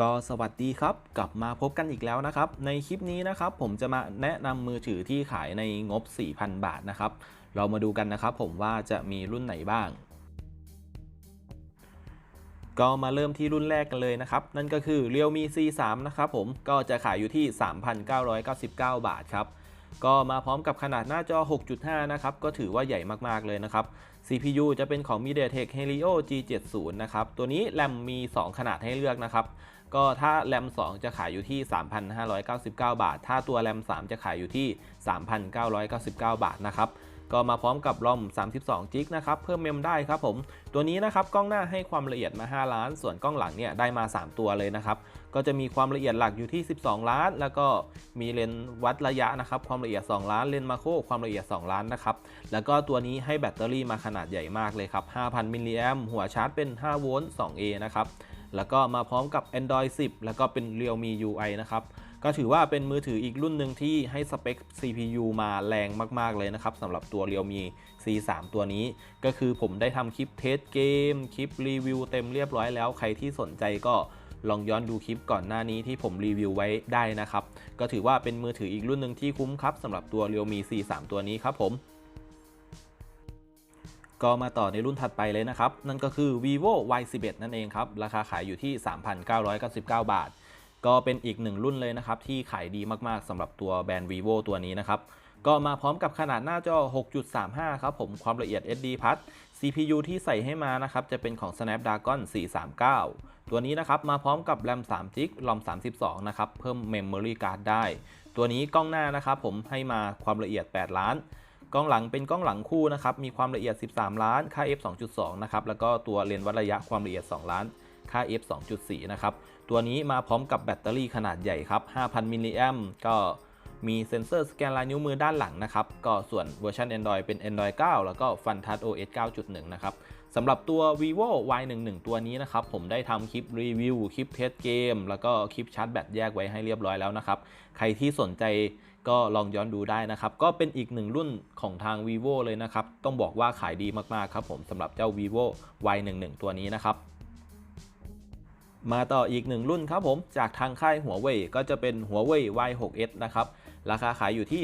ก็สวัสดีครับ กลับมาพบกันอีกแล้วนะครับ ในคลิปนี้นะครับผมจะมาแนะนำมือถือที่ขายในงบ 4,000 บาทนะครับ เรามาดูกันนะครับผมว่าจะมีรุ่นไหนบ้าง ก็มาเริ่มที่รุ่นแรกกันเลยนะครับ นั่นก็คือ Realme C3 นะครับผมก็จะขายอยู่ที่ 3,999 บาทครับ ก็มาพร้อมกับขนาดหน้าจอ 6.5 นะครับ ก็ถือว่าใหญ่มากๆเลยนะครับ CPU จะเป็นของ MediaTek Helio G70 นะครับ ตัวนี้แรมมี 2 ขนาดให้เลือกนะครับ ก็ถ้าแรม 2 จะขายอยู่ที่ 3,599 บาท ถ้าตัวแรม 3 จะขายอยู่ที่ 3,999 บาทนะครับ ก็มาพร้อมกับรอม 32จิกนะครับเพิ่มเมมได้ครับผมตัวนี้นะครับกล้องหน้าให้ความละเอียดมา 5 ล้าน ส่วนกล้องหลังเนี่ยได้มา 3 ตัวเลยนะครับก็จะมีความละเอียดหลักอยู่ที่ 12 ล้าน แล้วก็มีเลนส์วัดระยะนะครับความละเอียด 2 ล้านเลนส์มาโครความละเอียด 2 ล้านนะครับแล้วก็ตัวนี้ให้แบตเตอรี่มาขนาดใหญ่มากเลยครับ 5,000 มิลลิแอมหัวชาร์จเป็น 5 โวลต์ 2A นะครับแล้วก็มาพร้อมกับ Android 10 แล้วก็เป็น Realme UI นะครับ ก็ถือว่าเป็นมือถืออีกรุ่นหนึ่งที่ให้สเปค CPU มาแรงมาก ๆ เลยนะครับสำหรับตัว Realme C3 ตัวนี้ ก็คือผมได้ทำคลิปเทสเกม คลิปรีวิวเต็มเรียบร้อยแล้ว ใครที่สนใจก็ลองย้อนดูคลิปก่อนหน้านี้ที่ผมรีวิวไว้ได้นะครับ ก็ถือว่าเป็นมือถืออีกรุ่นหนึ่งที่คุ้มครับสำหรับตัว Realme C3 ตัวนี้ครับผมก็มาต่อในรุ่นถัดไปเลยนะครับ นั่นก็คือ vivo y11 นั่นเองครับ ราคาขายอยู่ที่ 3,999 บาท ก็เป็นอีกหนึ่งรุ่นเลยนะครับที่ขายดีมากๆสำหรับตัวแบรนด์ vivo ตัวนี้นะครับก็มาพร้อมกับขนาดหน้าจอ 6.35 ครับผมความละเอียด SD พัด CPU ที่ใส่ให้มานะครับจะเป็นของ Snapdragon 439 ตัวนี้นะครับมาพร้อมกับ RAM 3 g ROM 32 นะครับเพิ่ม Memory Card ได้ ตัวนี้กล้องหน้านะครับผมให้มาความละเอียด 8 ล้าน กล้องหลังเป็นกล้องหลังคู่นะครับมีความละเอียด 13 ล้าน ค่า f 2.2 นะครับแล้วก็ตัวเลนส์วัดระยะความละเอียด 2 ล้าน ค่า f 2.4 นะครับ ตัวนี้มาพร้อมกับแบตเตอรี่ขนาดใหญ่ครับ 5,000 มิลลิแอมก็มีเซ็นเซอร์สแกนลายนิ้วมือด้านหลังนะครับ ก็ส่วนเวอร์ชัน Android เป็น Android 9 แล้วก็ FunTouch OS 9.1 นะครับสำหรับตัว vivo y11 ตัวนี้นะครับ ผมได้ทำคลิปรีวิว คลิปเทสเกม แล้วก็คลิปชาร์จแบตแยกไว้ให้เรียบร้อยแล้วนะครับ ใครที่สนใจก็ลองย้อนดูได้นะครับ ก็เป็นอีกหนึ่งรุ่นของทาง vivo เลยนะครับ ต้องบอกว่าขายดีมากๆครับผมสำหรับเจ้า vivo y11 ตัวนี้นะครับ มาต่ออีกหนึ่งรุ่นครับผม จากทางค่ายหัวเว่ยก็จะเป็นหัวเว่ย Y6s นะครับ ราคาขายอยู่ที่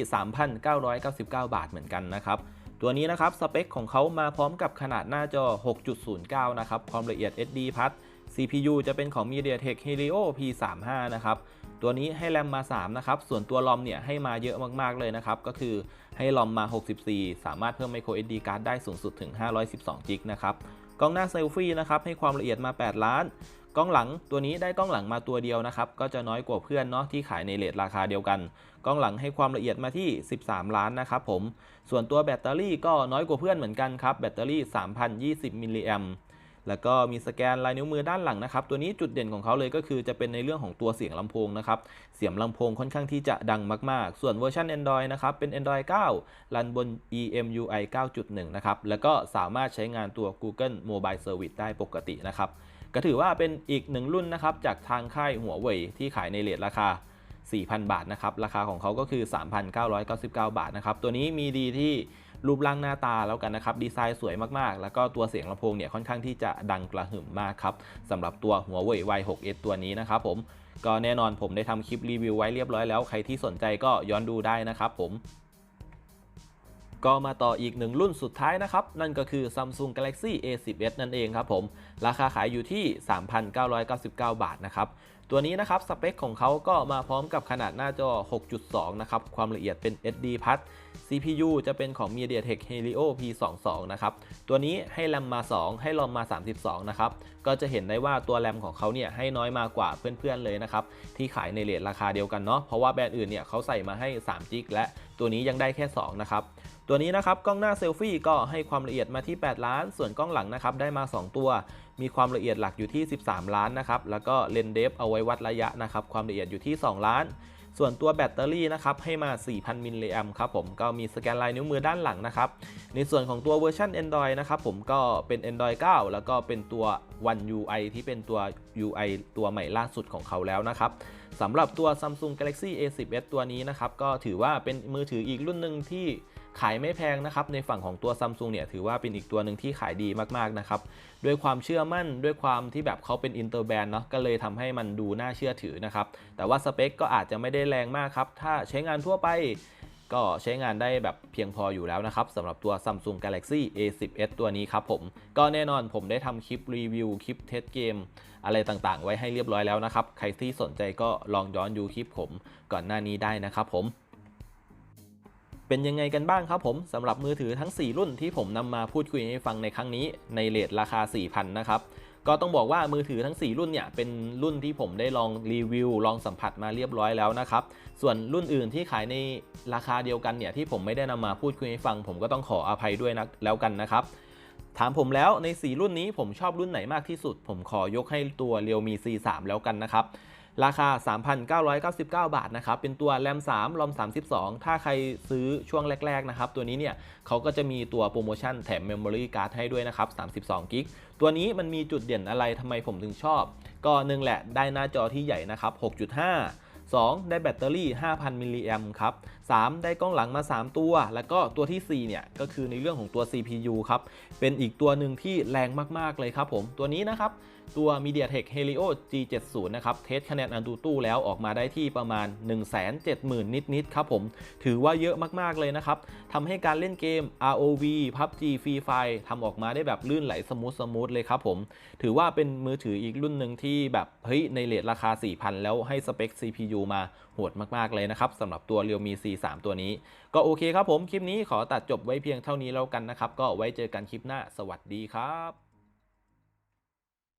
3,999 บาทเหมือนกันนะครับ ตัวนี้นะครับ สเปคของเขามาพร้อมกับขนาดหน้าจอ 6.09 นะครับ ความละเอียด SD พัด CPU จะเป็นของ MediaTek Helio P35 นะครับ ตัวนี้ให้แรมมา 3 นะครับ ส่วนตัวลอมเนี่ยให้มาเยอะมากๆเลยนะครับ ก็คือให้ลอมมา 64 สามารถเพิ่ม micro SD card ได้สูงสุดถึง 512 g b นะครับ กล้องหน้าเซลฟี่นะครับ ให้ความละเอียดมา 8 ล้าน กล้องหลังตัวนี้ได้กล้องหลังมาตัวเดียวนะครับ ก็จะน้อยกว่าเพื่อนเนาะที่ขายในเลทราคาเดียวกัน กล้องหลังให้ความละเอียดมาที่ 13 ล้านนะครับผม ส่วนตัวแบตเตอรี่ก็น้อยกว่าเพื่อนเหมือนกันครับ แบตเตอรี่ 3,020 มิลลิแอมแล้วก็มีสแกนลายนิ้วมือด้านหลังนะครับ ตัวนี้จุดเด่นของเขาเลยก็คือจะเป็นในเรื่องของตัวเสียงลำโพงนะครับ เสียงลำโพงค่อนข้างที่จะดังมากๆ ส่วนเวอร์ชัน Android นะครับ เป็น Android 9 รันบน EMUI 9.1 นะครับ แล้วก็สามารถใช้งานตัว Google Mobile Service ได้ปกตินะครับ ก็ถือว่าเป็นอีกหนึ่งรุ่นนะครับจากทางค่ายหัวเว่ยที่ขายในเลทราคา 4,000 บาทนะครับราคาของเขาก็คือ 3,999 บาทนะครับตัวนี้มีดีที่รูปร่างหน้าตาแล้วกันนะครับดีไซน์สวยมากๆ แล้วก็ตัวเสียงลำโพงเนี่ยค่อนข้างที่จะดังกระหึ่มมากครับสำหรับตัวหัวเว่ย Y6s ตัวนี้นะครับผมก็แน่นอนผมได้ทำคลิปรีวิวไว้เรียบร้อยแล้วใครที่สนใจก็ย้อนดูได้นะครับผม ก็มาต่ออีกหนึ่งรุ่นสุดท้ายนะครับ นั่นก็คือ Samsung Galaxy A10s นั่นเองครับผม ราคาขายอยู่ที่ 3,999 บาทนะครับ ตัวนี้นะครับ สเปคของเขาก็มาพร้อมกับขนาดหน้าจอ 6.2 นะครับ ความละเอียดเป็น SD พัด CPU จะเป็นของ MediaTek Helio P22 นะครับ ตัวนี้ให้แรมมา 2 ให้รอมมา 32 นะครับ ก็จะเห็นได้ว่าตัวแรมของเขาเนี่ยให้น้อยมากกว่าเพื่อนๆเลยนะครับ ที่ขายในเรทราคาเดียวกันเนาะ เพราะว่าแบรนด์อื่นเนี่ยเขาใส่มาให้3 g และตัวนี้ยังได้แค่ 2 นะครับ ตัวนี้นะครับกล้องหน้าเซลฟี่ก็ให้ความละเอียดมาที่ 8 ล้าน ส่วนกล้องหลังนะครับได้มา 2 ตัว มีความละเอียดหลักอยู่ที่ 13 ล้านนะครับแล้วก็เลนส์เดฟเอาไว้วัดระยะนะครับความละเอียดอยู่ที่ 2 ล้าน ส่วนตัวแบตเตอรี่นะครับให้มา 4,000 มิลลิแอมครับผมก็มีสแกนลายนิ้วมือด้านหลังนะครับในส่วนของตัวเวอร์ชัน Android นะครับผมก็เป็น Android 9 แล้วก็เป็นตัว One UI ที่เป็นตัว UI ตัวใหม่ล่าสุดของเขาแล้วนะครับสำหรับตัว Samsung Galaxy A10s ตัวนี้นะครับก็ถือว่าเป็นมือถืออีกรุ่นหนึ่งที่ขายไม่แพงนะครับในฝั่งของตัวซัมซุงเนี่ยถือว่าเป็นอีกตัวหนึ่งที่ขายดีมากๆนะครับด้วยความเชื่อมั่นด้วยความที่แบบเขาเป็นอินเตอร์แบรนด์เนาะก็เลยทำให้มันดูน่าเชื่อถือนะครับแต่ว่าสเปคก็อาจจะไม่ได้แรงมากครับถ้าใช้งานทั่วไป ก็ใช้งานได้แบบเพียงพออยู่แล้วนะครับสำหรับตัว Samsung Galaxy A10s ตัวนี้ครับผมก็แน่นอนผมได้ทำคลิปรีวิวคลิปเทสเกม อะไรต่างๆ ไว้ให้เรียบร้อยแล้วนะครับ ใครที่สนใจก็ลองย้อนดูคลิปผมก่อนหน้านี้ได้นะครับผมเป็นยังไงกันบ้างครับผมสำหรับมือถือทั้ง 4 รุ่นที่ผมนำมาพูดคุยให้ฟังในครั้งนี้ในเลทราคา 4,000 นะครับ ก็ต้องบอกว่ามือถือทั้ง 4 รุ่นเนี่ยเป็นรุ่นที่ผมได้ลองรีวิว ลองสัมผัสมาเรียบร้อยแล้วนะครับ ส่วนรุ่นอื่นที่ขายในราคาเดียวกันเนี่ยที่ผมไม่ได้นำมาพูดคุยให้ฟัง ผมก็ต้องขออภัยด้วยนะแล้วกันนะครับถามผมแล้วใน 4 รุ่นนี้ผมชอบรุ่นไหนมากที่สุด ผมขอยกให้ตัวเรียวมี C3 แล้วกันนะครับ ราคา 3,999 บาทนะครับ เป็นตัว RAM 3 ROM 32 ถ้าใครซื้อช่วงแรกๆนะครับ ตัวนี้เนี่ยเขาก็จะมีตัวโปรโมชั่นแถม Memory Card ให้ด้วยนะครับ 32กิกตัวนี้มันมีจุดเด่นอะไรทำไมผมถึงชอบ ก็หนึ่งแหละได้หน้าจอที่ใหญ่นะครับ 6.5 2 ได้แบตเตอรี่ 5,000 มิลลิแอมครับ3 ได้กล้องหลังมา 3 ตัว แล้วก็ตัวที่ 4 เนี่ย ก็คือในเรื่องของตัว CPU ครับ เป็นอีกตัวหนึ่งที่แรงมาก ๆ เลยครับผม ตัวนี้นะครับ ตัว MediaTek Helio G70 นะครับ เทสคะแนนอันดูตู้แล้วออกมาได้ที่ประมาณ 170,000 นิด ๆ ครับผม ถือว่าเยอะมาก ๆ เลยนะครับทำให้การเล่นเกม ROV PUBG Free Fire ทำออกมาได้แบบลื่นไหลสมูทสมูทเลยครับผม ถือว่าเป็นมือถืออีกรุ่นหนึ่งที่แบบเฮ้ยในเลทราคา 4,000 แล้วให้สเปค CPU มาโหดมาก ๆ เลยนะครับสำหรับตัว Realme 3 ตัวนี้ ก็โอเคครับผม คลิปนี้ขอตัดจบไว้เพียงเท่านี้แล้วกันนะครับ ก็ไว้เจอกันคลิปหน้า สวัสดีครับ